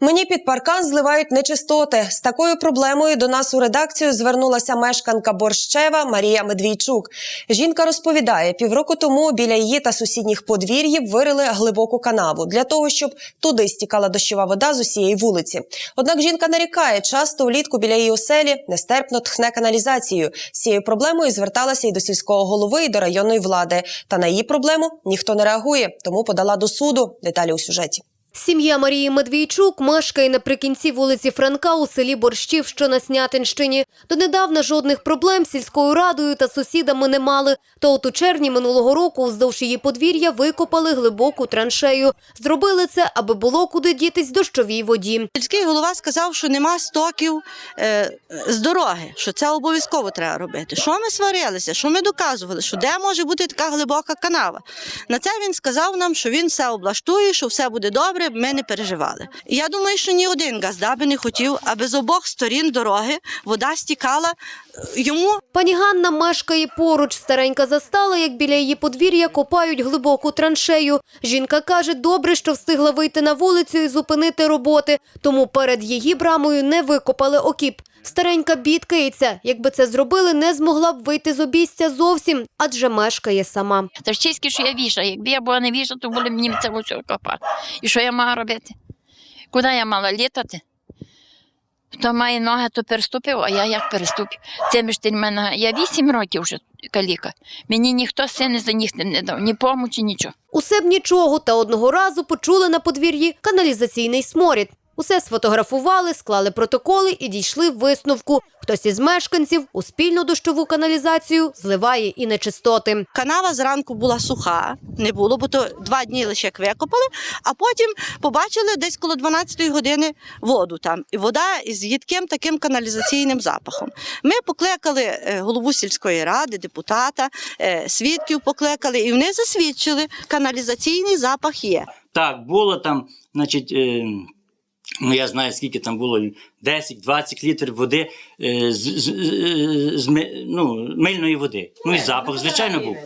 Мені під паркан зливають нечистоти. З такою проблемою до нас у редакцію звернулася мешканка Борщева Марія Медвійчук. Жінка розповідає, півроку тому біля її та сусідніх подвір'їв вирили глибоку канаву для того, щоб туди стікала дощова вода з усієї вулиці. Однак жінка нарікає, часто влітку біля її оселі нестерпно тхне каналізацією. З цією проблемою зверталася і до сільського голови, і до районної влади. Та на її проблему ніхто не реагує, тому подала до суду. Деталі у сюжеті. Сім'я Марії Медвійчук мешкає наприкінці вулиці Франка у селі Борщів, що на Снятинщині. Донедавна жодних проблем з сільською радою та сусідами не мали. То от у червні минулого року уздовж її подвір'я викопали глибоку траншею. Зробили це, аби було куди дітись дощовій воді. Сільський голова сказав, що нема стоків е, з дороги, що це обов'язково треба робити. Що ми сварилися, що ми доказували, що де може бути така глибока канава. На це він сказав нам, що він все облаштує, що все буде добре, ми не переживали. Я думаю, що ні один газда би не хотів, аби з обох сторін дороги вода стікала е, йому Пані Ганна мешкає поруч. Старенька застала, як біля її подвір'я копають глибоку траншею. Жінка каже, добре, що встигла вийти на вулицю і зупинити роботи, тому перед її брамою не викопали окіп. Старенька бідкається. Якби це зробили, не змогла б вийти з обійстя зовсім, адже мешкає сама. Та ж чиськи, що я вішаю. Якби я була не віша, то були б мені це все копати. І що я мала робити? Куди я мала літати? Хто має ноги, то переступив, а я як переступив. Це між тим мене. Я вісім років вже каліка. Мені ніхто сини за них не дав, ні помочі, нічого. Усе б нічого, та одного разу почули на подвір'ї каналізаційний сморід. Усе сфотографували, склали протоколи і дійшли висновку. Хтось із мешканців у спільну дощову каналізацію зливає і нечистоти. Канава зранку була суха, не було, бо то два дні лише як викопали, а потім побачили десь коло 12-ї години воду там. І вода із їдким таким каналізаційним запахом. Ми покликали е, голову сільської ради, депутата, е, свідків покликали, і вони засвідчили, каналізаційний запах є. Так, було там, значить, е, ну я знаю, скільки там було 10-20 літрів води е, з, з, з, з ну, мильної води. Ну і запах, звичайно, був.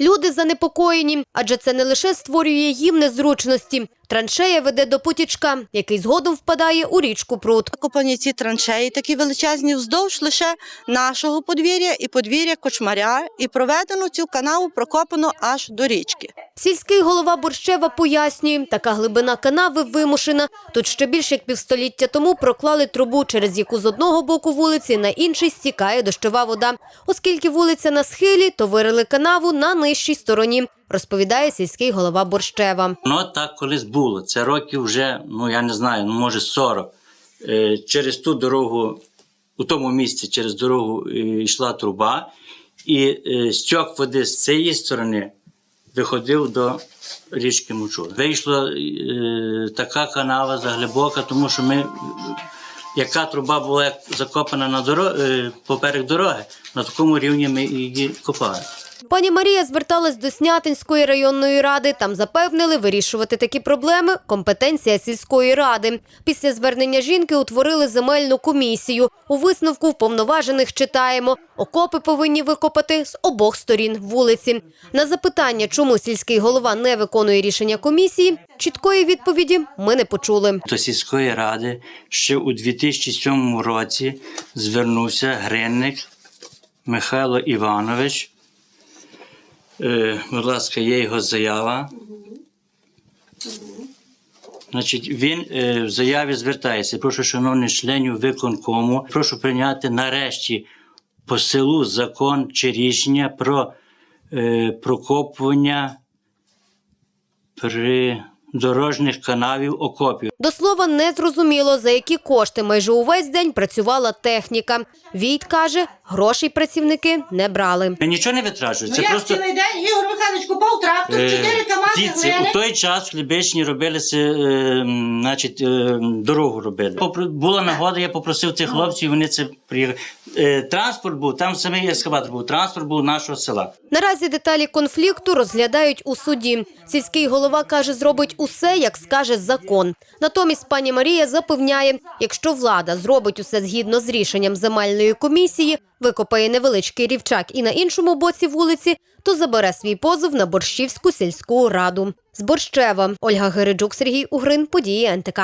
Люди занепокоєні, адже це не лише створює їм незручності. Траншея веде до потічка, який згодом впадає у річку пруд. Викопані ці траншеї такі величезні вздовж лише нашого подвір'я і подвір'я кочмаря, і проведено цю канаву прокопано аж до річки. Сільський голова Борщева пояснює, така глибина канави вимушена. Тут ще більше як півстоліття тому проклали трубу, через яку з одного боку вулиці на інший стікає дощова вода. Оскільки вулиця на схилі, то вирили канаву на нижчій стороні, розповідає сільський голова Борщева. Ну так колись було. Це років вже, ну я не знаю, ну може 40. Е, через ту дорогу, у тому місці через дорогу е, йшла труба, і е, стьок води з цієї сторони виходив до річки Мучур. Вийшла така канава заглибока, тому що ми. Яка труба була закопана на дорог, поперек дороги, на такому рівні ми її копали. Пані Марія зверталась до Снятинської районної ради. Там запевнили, вирішувати такі проблеми – компетенція сільської ради. Після звернення жінки утворили земельну комісію. У висновку вповноважених читаємо – окопи повинні викопати з обох сторін вулиці. На запитання, чому сільський голова не виконує рішення комісії, чіткої відповіді ми не почули. До сільської ради ще у 2007 році звернувся Гринник Михайло Іванович. Е, будь ласка, є його заява. Значить, він е, в заяві звертається. Прошу, шановних членів виконкому, прошу прийняти нарешті по селу закон чи рішення про е, прокопування придорожних канавів окопів. До слова, не зрозуміло, за які кошти майже увесь день працювала техніка. Війт каже, грошей працівники не брали. Нічого не витрачують. Це я просто цілий день Ігор Михайлович купав трактор, е, чотири камази у той час в Хлібичні робилися, е, значить, е, дорогу робили. Попро- Була нагода, я попросив цих хлопців, вони це приїхали. Е, транспорт був, там самий ескаватор був, транспорт був нашого села. Наразі деталі конфлікту розглядають у суді. Сільський голова каже, зробить усе, як скаже закон. Натомість пані Марія запевняє, якщо влада зробить усе згідно з рішенням земельної комісії, викопає невеличкий рівчак і на іншому боці вулиці, то забере свій позов на Борщівську сільську раду. З Борщева Ольга Гериджук, Сергій Угрин, події НТК.